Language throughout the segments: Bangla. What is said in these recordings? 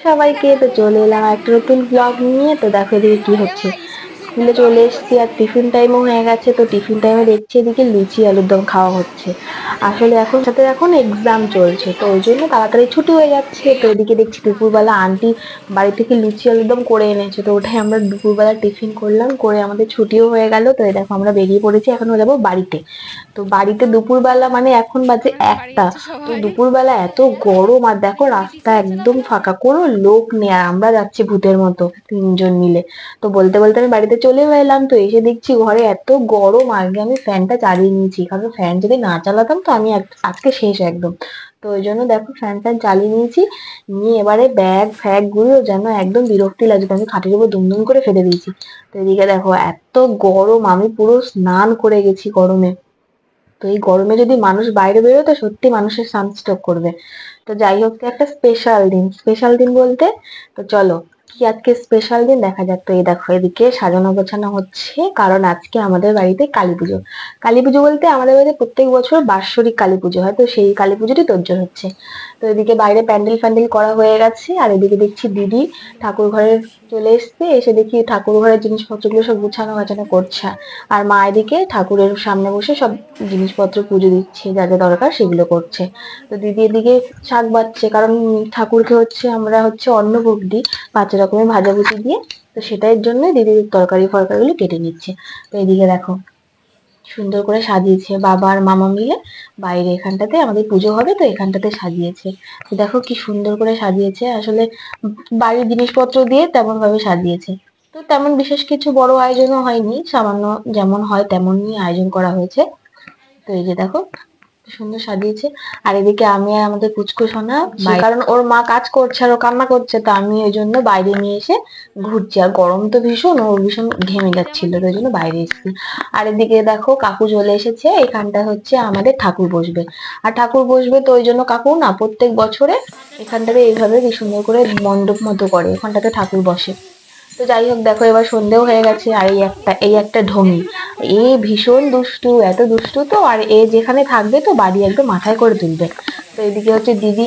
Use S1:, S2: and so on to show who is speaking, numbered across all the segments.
S1: সবাইকে তো চলে এলাম একটা নতুন ব্লগ নিয়ে। তো দেখো এদিকে কি হচ্ছে। স্কুলে চলে এসেছি আর টিফিন টাইমও হয়ে গেছে তো টিফিন টাইমে দেখছি এদিকে লুচি আলুর দম খাওয়া হচ্ছে। আসলে এখন সাথে এখন এক্সাম চলছে তো ওই জন্য তাড়াতাড়ি ছুটি হয়ে যাচ্ছে তো এদিকে দেখছি দুপুরবেলা আন্টি বাড়ি থেকে লুচি আলুর দম করে এনেছে তো ওটাই আমরা দুপুরবেলা টিফিন করলাম করে আমাদের ছুটিও হয়ে গেল তো এই দেখো আমরা বেরিয়ে পড়েছি এখন যাব বাড়িতে। তো বাড়িতে দুপুরবেলা মানে এখন বাজে একটা তো দুপুরবেলা এত গরম আর দেখো রাস্তা একদম ফাঁকা কোনো লোক নেই আমরা যাচ্ছি ভূতের মতো তিনজন মিলে। তো বলতে বলতে আমি বাড়িতে চলেও এলাম তো, এসে দেখছি ঘরে এত গরম আগে আমি ফ্যানটা চালিয়ে নিয়েছি। কারণ ফ্যান যদি না চালাতাম তো আমি আজকে শেষ একদম। তো ওই জন্য দেখো ফ্যান ট্যান চালিয়ে নিয়েছি। নিয়ে এবারে ব্যাগ ফ্যাগগুলো যেন একদম বিরক্তি লাগছে, আমি খাটের উপর দুমদুম করে ফেলে দিয়েছি। তো এদিকে দেখো এত গরম, আমি পুরো স্নান করে গেছি গরমে। তো এই গরমে যদি মানুষ বাইরে বেরোয় তো সত্যি মানুষের সানস্ট্রোক করবে। তো যাই হোক, একটা স্পেশাল দিন। স্পেশাল দিন বলতে তো চলো কি আজকে স্পেশাল দিন? দেখা যাক তো এই দেখো, এদিকে সাজানো গোছানো হচ্ছে, কারণ আজকে আমাদের বাড়িতে কালী পুজো। কালী পুজো বলতে আমাদের বাড়িতে প্রত্যেক বছর বাৎসরিক কালী পুজো হয়, তো সেই কালী পুজোটি তোজ্জোর হচ্ছে। তো এদিকে বাইরে প্যান্ডেল ফ্যান্ডেল করা হয়ে গেছে, আর এদিকে দেখছি দিদি ঠাকুর ঘরে চলে এসছে, এসে দেখি ঠাকুর ঘরের জিনিসপত্রগুলো সব গুছানো গাছানো করছে। আর মা এদিকে ঠাকুরের সামনে বসে সব জিনিসপত্র পুজো দিচ্ছে, যা যা দরকার সেগুলো করছে। তো দিদি এদিকে শাক বাচ্ছে, কারণ ঠাকুরকে হচ্ছে আমরা হচ্ছে অন্ন ভোগ দিই পাঁচ রকমের ভাজাভুজি দিয়ে, তো সেটার জন্য দিদি তরকারি ফরকারিগুলো কেটে নিচ্ছে। তো এদিকে দেখো, সুন্দর করে সাজিয়েছে বাবা আর মামা মিলে। বাইরে এখানটাতে আমাদের পুজো হবে, তো এখানটাতে সাজিয়েছে। তো দেখো কি সুন্দর করে সাজিয়েছে। আসলে বাড়ির জিনিসপত্র দিয়ে তেমন ভাবে সাজিয়েছে। তো তেমন বিশেষ কিছু বড় আয়োজনও হয়নি, সামান্য যেমন হয় তেমনই আয়োজন করা হয়েছে। তো এই যে দেখো সুন্দর সাজিয়েছে। আর এদিকে আমি আর আমাদের পুচকু সোনা কারণ ওর মা কাজ করছে আর ও কান্না করছে তো আমি ওই জন্য বাইরে নিয়ে এসে ঘুরছি। আর গরম তো ভীষণ ও ভীষণ ঘেমে যাচ্ছিল তো ওই জন্য বাইরে এসেছি। আর এদিকে দেখো কাকু চলে এসেছে এখানটা হচ্ছে আমাদের ঠাকুর বসবে। আর ঠাকুর বসবে তো ওই জন্য কাকু না প্রত্যেক বছরে এখানটাতে এইভাবে কি সুন্দর করে মণ্ডপ মতো করে এখানটাতে ঠাকুর বসে। তো যাই হোক, দেখো এবার সন্ধেও হয়ে গেছে আর এই একটা এই একটা ঢঙি। এ ভীষণ দুষ্টু, এত দুষ্টু তো, আর এ যেখানে থাকবে তো বাড়ি একদম মাথায় করে তুলবে। তো এদিকে হচ্ছে দিদি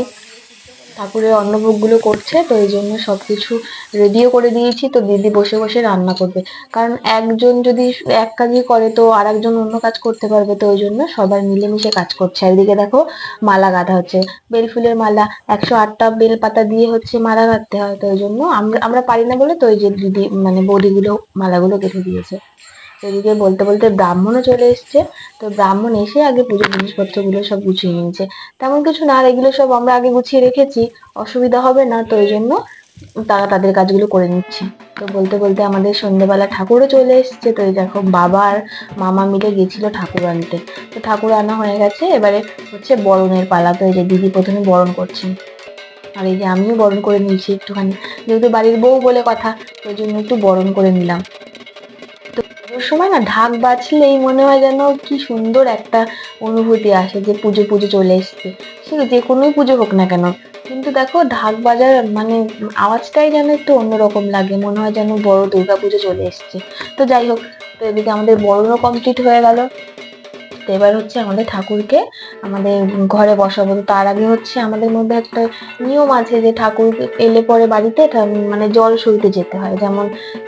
S1: ঠাকুরের অন্নভোগগুলো করছে, তো এই জন্য সবকিছু রেডিও করে দিয়েছি। তো দিদি বসে বসে রান্না করবে। কারণ একজন যদি এক কাজই করে, তো আর একজন অন্য কাজ করতে পারবে, তো ওই জন্য সবাই মিলেমিশে কাজ করছে। একদিকে দেখো মালা গাঁথা হচ্ছে বেল ফুলের মালা, একশো আটটা বেল পাতা দিয়ে হচ্ছে মালা গাঁথতে হয়, তো ওই জন্য আমরা আমরা পারি না বলে তো ওই যে দিদি মানে বৌদিগুলো মালাগুলো গেঁথে দিয়েছে। এদিকে বলতে বলতে ব্রাহ্মণও চলে এসছে। তো ব্রাহ্মণ এসে আগে পুজোর জিনিসপত্রগুলো সব গুছিয়ে নিয়েছে। তেমন কিছু না এগুলো সব আমরা আগে গুছিয়ে রেখেছি। অসুবিধা হবে না, তো ওই জন্য তারা তাদের কাজগুলো করে নিচ্ছে। তো বলতে বলতে আমাদের সন্ধ্যেবেলা ঠাকুরও চলে এসছে। তো এই দেখো, বাবা আর মামা মিলে গেছিল ঠাকুর আনতে। তো ঠাকুর আনা হয়ে গেছে। এবারে হচ্ছে বরণের পালা। তো এই যে দিদি প্রথমে বরণ করছেন আর এই যে আমিও বরণ করে নিয়েছি একটুখানি। যেহেতু বাড়ির বউ বলে কথা ওই জন্য একটু বরণ করে নিলাম। সময় না ঢাক বাজলেই মনে হয় যেন কি সুন্দর একটা অনুভূতি আসে যে পুজো পুজো চলে এসছে। সে যে কোনোই পুজো হোক না কেন, কিন্তু দেখো ঢাক বাজার মানে আওয়াজটাই যেন একটু অন্যরকম লাগে, মনে হয় যেন বড় দুর্গা পুজো চলে এসছে। তো যাই হোক, তো এদিকে আমাদের বরণও কমপ্লিট হয়ে গেল। এবার হচ্ছে আমাদের ঠাকুরকে আমাদের ঘরে বসাবো। তার আগে হচ্ছে আমাদের মধ্যে একটা নিয়ম আছে যে ঠাকুর এলে পরে বাড়িতে মানে জল সইতে যেতে হয়। যেমন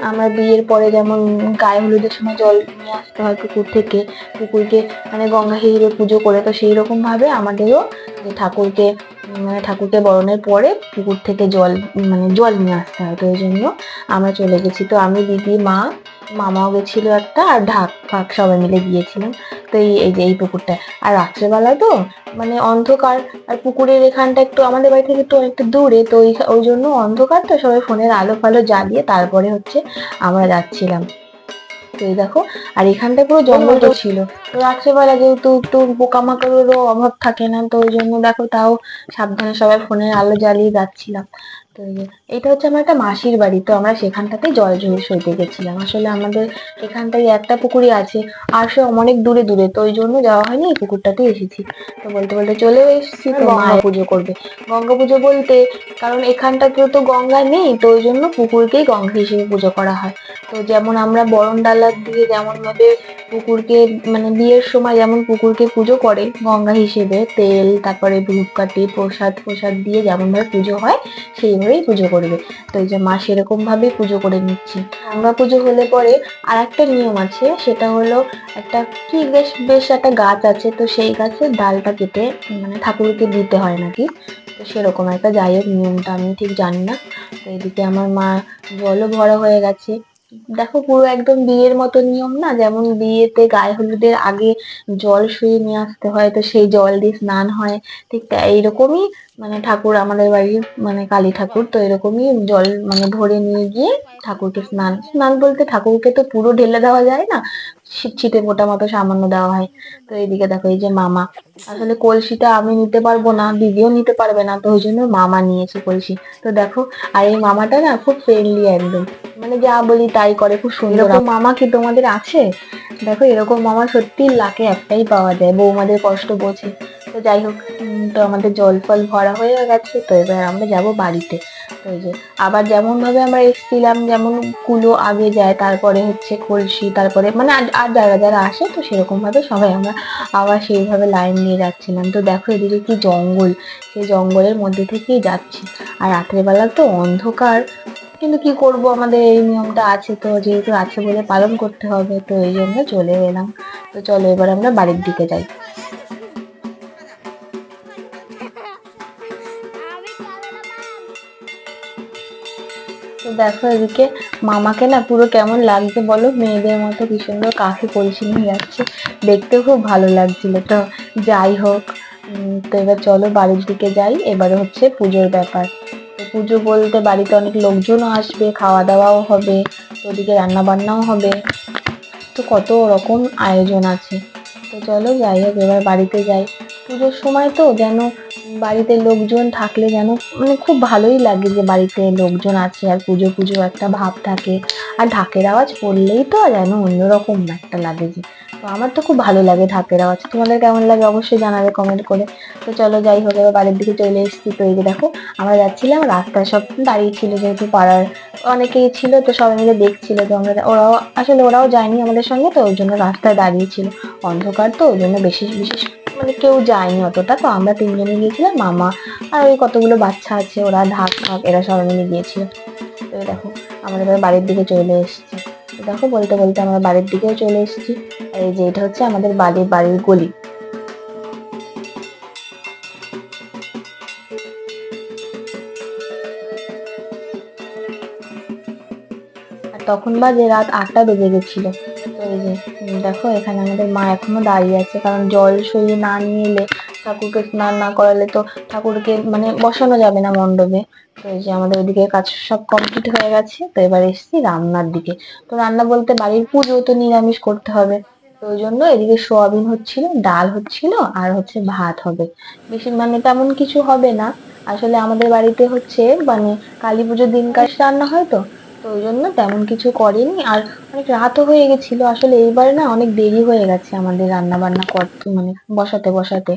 S1: আমরা বিয়ের পরে যেমন গায়ে হলুদের সময় জল নিয়ে আসতে হয় পুকুর থেকে, পুকুরকে মানে গঙ্গা হিরে পুজো করে। তো সেই রকম ভাবে আমাদেরও ঠাকুরকে মানে ঠাকুরকে বরণের পরে পুকুর থেকে জল মানে জল নিয়ে আসতে হয়। তো ওই জন্য আমরা চলে গেছি। তো আমি, দিদি, মা মামাও গেছিল একটা আর ঢাক, ফাক সবাই মিলে গিয়েছিলাম। তো এই এই যে, এই পুকুরটা আর রাত্রেবেলা তো মানে অন্ধকার, আর পুকুরের এখানটা একটু আমাদের বাড়ি থেকে একটু অনেকটা দূরে, তো ওই জন্য অন্ধকার, তো সবাই ফোনের আলো ফালো জ্বালিয়ে তারপরে হচ্ছে আমরা যাচ্ছিলাম। তো এই দেখো, আর এখানটা পুরো জঙ্গল তো ছিল। তো রাত্রেবেলা যেহেতু একটু পোকামাকড়েরও অভাব থাকে না, তো ওই জন্য দেখো তাও সাবধানে সবাই ফোনের আলো জ্বালিয়ে যাচ্ছিলাম। তো এটা হচ্ছে আমার একটা মাসির বাড়ি তো আমরা সেখানটাতে জল ঝুল সইতে গেছিলাম। আসলে আমাদের এখানটায় একটা পুকুরই আছে আর সে অনেক দূরে দূরে তো ওই জন্য যাওয়া হয়নি এই পুকুরটাতে এসেছি। তো বলতে বলতে চলেও এসেছি তো মা পুজো করবে। গঙ্গা পুজো বলতে কারণ এখানটাতেও তো গঙ্গা নেই তো ওই জন্য পুকুরকেই গঙ্গা হিসেবে পুজো করা হয়। তো যেমন আমরা বরণ ডালা দিয়ে যেমন ভাবে পুকুরকে মানে বিয়ের সময় যেমন পুকুরকে পুজো করে গঙ্গা হিসেবে তেল, তারপরে ধূপকাঠি, প্রসাদ প্রসাদ দিয়ে যেমন ভাবে পুজো হয়, সেইভাবেই পুজো করবে। তো এই যে মা সেরকম ভাবেই পুজো করে নিচ্ছে। গঙ্গা পুজো হলে পরে আর একটা নিয়ম আছে, সেটা হলো একটা কি বেশ বেশ একটা গাছ আছে, তো সেই গাছের ডালটা কেটে মানে ঠাকুরকে দিতে হয় নাকি? তো সেরকম একটা যাই হোক নিয়মটা, আমি ঠিক জানি না। তো এদিকে আমার মা জলও ভরা হয়ে গেছে। দেখো পুরো একদম বিয়ের মতো নিয়ম না, যেমন বিয়েতে গায়ে হলুদের আগে জল শুয়ে নিয়ে আসতে হয়, তো সেই জল দিয়ে স্নান হয়, ঠিক এইরকমই মানে ঠাকুর আমাদের বাড়ির মানে কালী ঠাকুর, তো এরকমই জল মানে ভরে নিয়ে গিয়ে ঠাকুরকে স্নান স্নান বলতে ঠাকুরকে তো পুরো ঢেলে দেওয়া যায় না ছিটে ফোটা মতো সামান্য দেওয়া হয়। তো এইদিকে দেখো এই যে মামা। আসলে কলসিটা আমি নিতে পারব না দিদিও নিতে পারবে না তো ওই জন্য মামা নিয়েছে কলসি। তো দেখো আর এই মামাটা না খুব ফ্রেন্ডলি একদম। মানে যা বলি তাই করে খুব সুন্দর। মামা কি তোমাদের আছে? দেখো এরকম মামা সত্যি লাকে একটাই পাওয়া যায় বৌমাদের কষ্ট বোঝে। তো যাই হোক তো আমাদের জল ফল ভরা হয়ে গেছে তো এবার আমরা যাব বাড়িতে। এই যে। আবার যেমন ভাবে আমরা এসেছিলাম, যেমন কুলো আগে যায়, তারপরে হচ্ছে কলসি, তারপরে মানে আর যারা যারা আসে তো সেরকম ভাবে সবাই আমরা আবার সেইভাবে লাইন নিয়ে যাচ্ছিলাম। তো দেখো এদিকে কি জঙ্গল, সেই জঙ্গলের মধ্যে থেকেই যাচ্ছি। আর রাত্রেবেলা তো অন্ধকার, কিন্তু কি করব আমাদের এই নিয়মটা আছে তো, যেহেতু আছে বলে পালন করতে হবে, তো এই জন্য চলে এলাম। তো চলো এবার আমরা বাড়ির দিকে যাই। দেখো এদিকে মামাকে না পুরো কেমন লাগছে বলো? মেয়েদের মতো কি সুন্দর কাকে কলসি নিয়ে যাচ্ছে? দেখতে খুব ভালো লাগছিল। তো যাই হোক তো এবার চলো বাড়ির দিকে যাই। এবারে হচ্ছে পুজোর ব্যাপার। তো পুজো বলতে বাড়িতে অনেক লোকজনও আসবে খাওয়া দাওয়াও হবে, ওদিকে রান্না বান্নাও হবে। তো কত রকম আয়োজন আছে। তো চলো যাই হোক, এবার বাড়িতে যাই। পুজোর সময় তো যেন বাড়িতে লোকজন থাকলে যেন মানে খুব ভালোই লাগে যে বাড়িতে লোকজন আছে আর পুজো পুজো একটা ভাব থাকে। আর ঢাকের আওয়াজ পড়লেই তো যেন অন্যরকম একটা লাগে যে। তো আমার তো খুব ভালো লাগে ঢাকের আওয়াজ। তোমাদের কেমন লাগে অবশ্যই জানাবে কমেন্ট করে। তো চলো যাই হোক, এবার বাড়ির দিকে চলে এসেছি। তো এই যে দেখো, আমরা যাচ্ছিলাম রাস্তায় সব দাঁড়িয়ে ছিল যেহেতু পাড়ার অনেকেই ছিল, তো সবাই মিলে দেখছিল তো আমরা ওরাও আসলে ওরাও যায়নি আমাদের সঙ্গে, তো ওই জন্য রাস্তায় দাঁড়িয়ে ছিল। অন্ধকার তো ওই জন্য বেশি বিশেষ মানে কেউ যায়নি অতটা, তো আমরা তিনজনে গিয়েছিলাম, মামা আর ওই কতগুলো বাচ্চা আছে, ওরা ঢাক ঢাক এরা সবাই মিলে গিয়েছিল। তো দেখো, আমরা এবার বাড়ির দিকে চলে এসেছি। দেখো, বলতে বলতে আমরা বাড়ির দিকেও চলে এসেছি। আর এই যে এটা হচ্ছে আমাদের বাড়ির বাড়ির গলি। তখন বাজে রাত আটটা বেজে গেছিল। তো এই যে, দেখো এখানে আমাদের মা এখনও দাঁড়িয়ে আছে, কারণ জল সরিয়ে না নিয়ে এলে ঠাকুরকে স্নান না করালে তো ঠাকুরকে মানে বসানো যাবে না মণ্ডপে। তো এই যে আমাদের ওইদিকে কাজ সব কমপ্লিট হয়ে গেছে, তো এবার এসেছি রান্নার দিকে। তো রান্না বলতে বাড়ির পুজো তো নিরামিষ করতে হবে। তো ওই জন্য এদিকে সোয়াবিন হচ্ছিল, ডাল হচ্ছিল, আর হচ্ছে ভাত হবে। বেশি মানে তেমন কিছু হবে না। আসলে আমাদের বাড়িতে হচ্ছে মানে কালী পুজোর দিনকার রান্না হয় তো তো ওই জন্য তেমন কিছু করেনি। আর অনেক রাতও হয়ে গেছিল। আসলে এইবার না অনেক দেরি হয়ে গেছে আমাদের রান্না বান্না করতে মানে বসাতে বসাতে।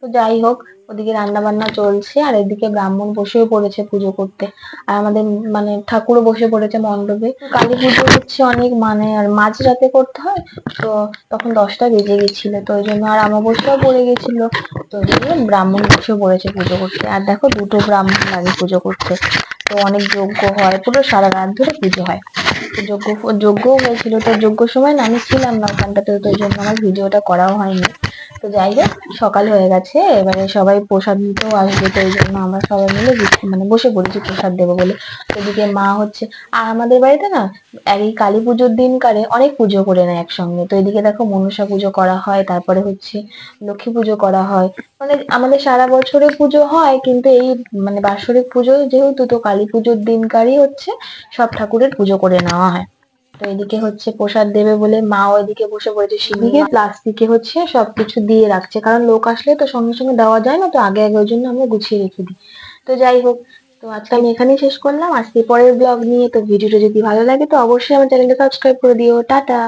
S1: তো যাই হোক, ওদিকে রান্না বান্না চলছে, আর এদিকে ব্রাহ্মণ বসেও পড়েছে পুজো করতে। আর আমাদের মানে ঠাকুরও বসে পড়েছে মণ্ডপে। কালী পুজো হচ্ছে অনেক মানে আর মাঝ মাঝরাতে করতে হয়, তো তখন দশটা বেজে গেছিল। তো ওই জন্য আর আমাবস্যাও পড়ে গেছিল। তো ওই জন্য ব্রাহ্মণ বসে পড়েছে পুজো করতে। আর দেখো দুটো ব্রাহ্মণ লাগে পুজো করতে। তো অনেক যজ্ঞ হয়, পুরো সারা রাত ধরে পুজো হয়। যজ্ঞ, যজ্ঞও হয়েছিল, তো যজ্ঞর সময় না আমি ছিলাম না ওখানটাতে, তো ওই জন্য আমার ভিডিওটা করাও হয়নি। তো যাই হোক, সকাল হয়ে গেছে। এবারে সবাই প্রসাদ নিতেও আসবে তো এই জন্য আমরা সবাই মিলে মানে বসে পড়েছি প্রসাদ দেবো বলে। এদিকে মা হচ্ছে, আর আমাদের বাড়িতে না এই কালী পুজোর দিন কারে অনেক পুজো করে নেয় একসঙ্গে। তো এদিকে দেখো মনসা পুজো করা হয়, তারপরে হচ্ছে লক্ষ্মী পুজো করা হয়। মানে আমাদের সারা বছরে পুজো হয়, কিন্তু এই মানে বাৎসরিক পুজো যেহেতু, তো কালী পুজোর দিনকারই হচ্ছে সব ঠাকুরের পুজো করে নেওয়া হয়। তো এদিকে হচ্ছে প্রসাদ দেবে বলে মা ওইদিকে বসে পড়েছে। সেদিকে প্লাস্টিকে হচ্ছে সবকিছু দিয়ে রাখছে। কারণ লোক আসলে তো সঙ্গে সঙ্গে দেওয়া যায় না, তো আগে আগে ওই জন্য আমরা গুছিয়ে রেখে দিই। তো যাই হোক, তো আজকে আমি এখানেই শেষ করলাম। আজকে পরের ব্লগ নিয়ে তো ভিডিওটা যদি ভালো লাগে তো অবশ্যই আমার চ্যানেলটা সাবস্ক্রাইব করে দিও। টাটা।